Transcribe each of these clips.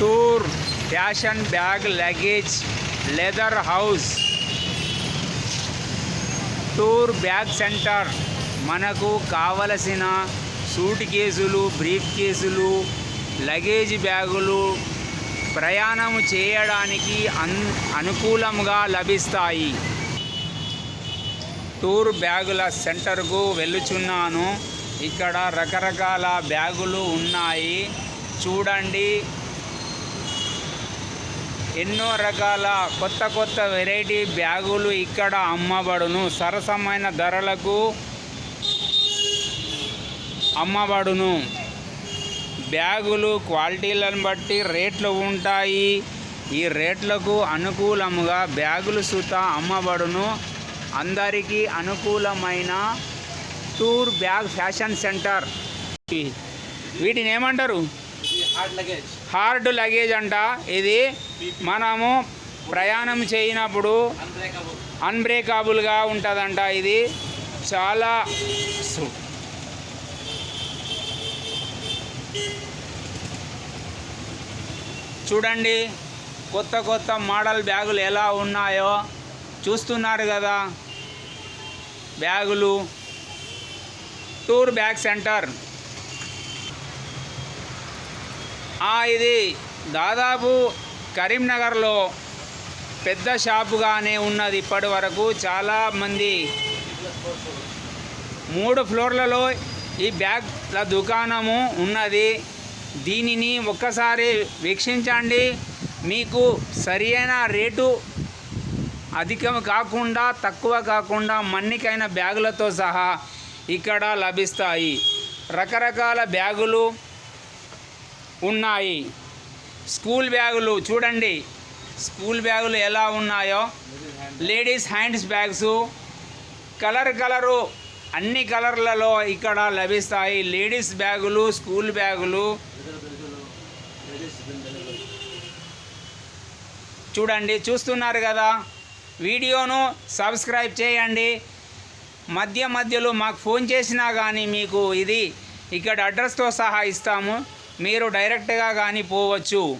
Tour fashion bag luggage leather house. Tour bag centre. మనకు కావలసిన suit కేసులు brief కేసులు లగేజ్ బ్యాగులు ప్రయాణం చేయడానికి అన్ అనుకూలంగా లభిస్తాయి. టూర్ బ్యాగుల సెంటర్కు వెళ్ళుచున్నాను. ఇక్కడ రకరకాల బ్యాగులు ఉన్నాయి. చూడండి. ఎన్నో రకాల కొత్త కొత్త వెరైటీ బ్యాగులు ఇక్కడ అమ్మబడును. సరసమైన ధరలకు అమ్మబడును. బ్యాగులు క్వాలిటీలను బట్టి రేట్లు ఉంటాయి. ఈ రేట్లకు అనుకూలముగా బ్యాగులు సుత అమ్మబడును. అందరికీ అనుకూలమైన టూర్ బ్యాగ్ ఫ్యాషన్ సెంటర్. వీటిని ఏమంటారు? Hard luggage. హార్డ్ లగేజ్ అంట. ఇది మనము ప్రయాణం చేయనప్పుడు అన్బ్రేకబుల్గా ఉంటుందంట ఇది. చాలా సు- చూడండి కొత్త కొత్త మోడల్ బ్యాగులు ఎలా ఉన్నాయో. చూస్తున్నారు కదా బ్యాగులు. Tour bag centre. ఇది దాదాపు కరీంనగర్లో పెద్ద షాపుగానే ఉన్నది ఇప్పటి వరకు. చాలామంది మూడు ఫ్లోర్లలో ఈ బ్యాగ్ల దుకాణము ఉన్నది. దీనిని ఒక్కసారి వీక్షించండి. మీకు సరియైన రేటు అధికం కాకుండా తక్కువ కాకుండా మన్నికైన బ్యాగులతో సహా ఇక్కడ లభిస్తాయి. రకరకాల బ్యాగులు ఉన్నాయి. స్కూల్ బ్యాగులు చూడండి. స్కూల్ బ్యాగులు ఎలా ఉన్నాయో. Ladies hands bags. Colour colour అన్ని కలర్లలో ఇక్కడ లభిస్తాయి. లేడీస్ బ్యాగులు స్కూల్ బ్యాగులు. చూడండి చూస్తున్నారు కదా. వీడియోను సబ్స్క్రైబ్ చేయండి. మధ్య మధ్యలో మాకు ఫోన్ చేసినా కానీ మీకు ఇది ఇక్కడ అడ్రస్తో సహా ఇస్తాము. మీరు డైరెక్ట్గా కానీ పోవచ్చు.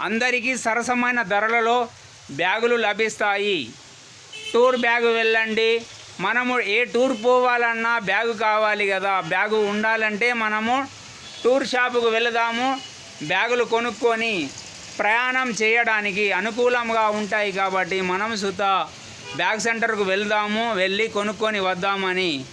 అందరికీ సరసమైన ధరలలో బ్యాగులు లభిస్తాయి. టూర్ బ్యాగు వెళ్ళండి. మనము ఏ టూర్ పోవాలన్నా బ్యాగు కావాలి కదా. బ్యాగు ఉండాలంటే మనము టూర్ షాపుకు వెళదాము. బ్యాగులు కొనుక్కొని ప్రయాణం చేయడానికి అనుకూలంగా ఉంటాయి కాబట్టి మనం సుత బ్యాగ్ సెంటర్కు వెళ్దాము. వెళ్ళి కొనుక్కొని వద్దామని.